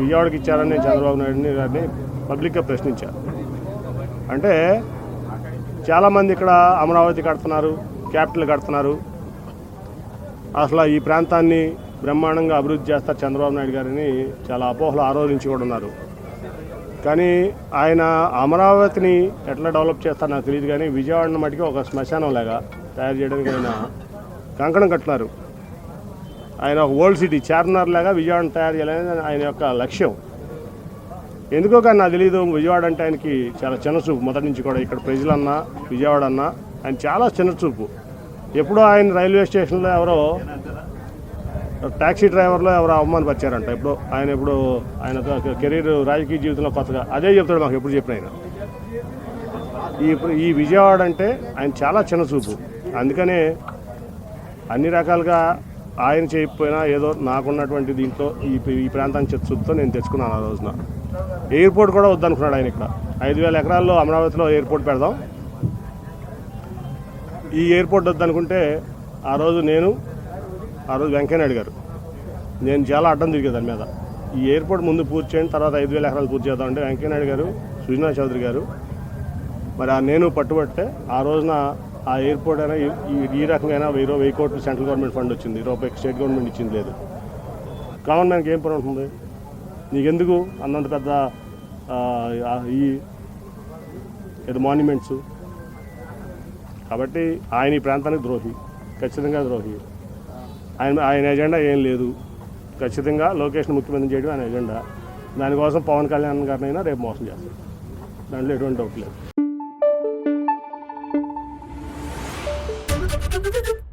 విజయవాడకి ఇచ్చారని చంద్రబాబు నాయుడు గారిని పబ్లిక్గా ప్రశ్నించారు. అంటే చాలామంది ఇక్కడ అమరావతి కడుతున్నారు క్యాపిటల్ కడుతున్నారు. అసలు ఈ ప్రాంతాన్ని బ్రహ్మాండంగా అభివృద్ధి చేస్తారు చంద్రబాబు నాయుడు గారిని చాలా అపోహలు ఆ రోజు నుంచి కూడా ఉన్నారు. కానీ ఆయన అమరావతిని ఎట్లా డెవలప్ చేస్తారో నాకు తెలియదు కానీ విజయవాడను మటుకి ఒక శ్మశానం లాగా తయారు చేయడానికి ఆయన కంకణం కట్టినారు. ఆయన ఒక ఓల్డ్ సిటీ చార్మినార్ లాగా విజయవాడను తయారు చేయాలనేది ఆయన యొక్క లక్ష్యం. ఎందుకో కానీ నాకు తెలియదు విజయవాడ అంటే ఆయనకి చాలా చిన్న చూపు మొదటి నుంచి కూడా ఇక్కడ ప్రజలన్నా విజయవాడ అన్నా ఆయన చాలా చిన్న చూపు ఎప్పుడో ఆయన రైల్వే స్టేషన్లో ఎవరో ట్యాక్సీ డ్రైవర్లో ఎవరో అవమానపరిచారంట. ఇప్పుడు ఆయన ఇప్పుడు ఆయన కెరీర్ రాజకీయ జీవితంలో కొత్తగా అదే చెప్తాడు మాకు ఎప్పుడు చెప్పిన ఆయన. ఈ ఈ విజయవాడ అంటే ఆయన చాలా చిన్న చూపు అందుకనే అన్ని రకాలుగా ఆయన చేయకపోయినా ఏదో నాకున్నటువంటి దీంట్లో ఈ ఈ ప్రాంతానికి చిత్తశుద్ధితో నేను తెచ్చుకున్నాను ఆ రోజున. ఎయిర్పోర్ట్ కూడా వద్దనుకున్నాడు ఆయన ఇక్కడ. ఐదు వేల ఎకరాల్లో అమరావతిలో ఎయిర్పోర్ట్ పెడదాం. ఈ ఎయిర్పోర్ట్ వద్దనుకుంటే ఆ రోజు నేను ఆ రోజు వెంకయ్యనాయుడు గారు నేను చాలా అడ్డం తిరిగే దాని మీద. ఈ ఎయిర్పోర్ట్ ముందు పూర్తి చేయండి తర్వాత ఐదు వేల ఎకరాలు పూర్తి చేద్దాం అంటే వెంకయ్యనాయుడు గారు సుజనా చౌదరి గారు మరి ఆ నేను పట్టుబట్టే ఆ రోజున ఆ ఎయిర్పోర్ట్ అయినా ఈ- రకంగా వెయ్యి వెయ్యి కోట్లు సెంట్రల్ గవర్నమెంట్ ఫండ్ వచ్చింది. రూపాయి స్టేట్ గవర్నమెంట్ ఇచ్చింది లేదు. కామన్ మ్యాన్కి ఏం పని ఉంటుంది? నీకెందుకు అన్నంత పెద్ద ఈ ఏదో మాన్యుమెంట్స్ కాబట్టి ఆయన ఈ ప్రాంతానికి ద్రోహి. ఖచ్చితంగా ద్రోహి. ఆయన ఆయన ఎజెండా ఏం లేదు. ఖచ్చితంగా లొకేషన్ ముఖ్యమంత్రి చేయడం ఆయన ఎజెండా. దానికోసం పవన్ కళ్యాణ్ గారినైనా రేపు మోసం చేస్తారు దాంట్లో ఎటువంటి డౌట్ లేదు. Thank you.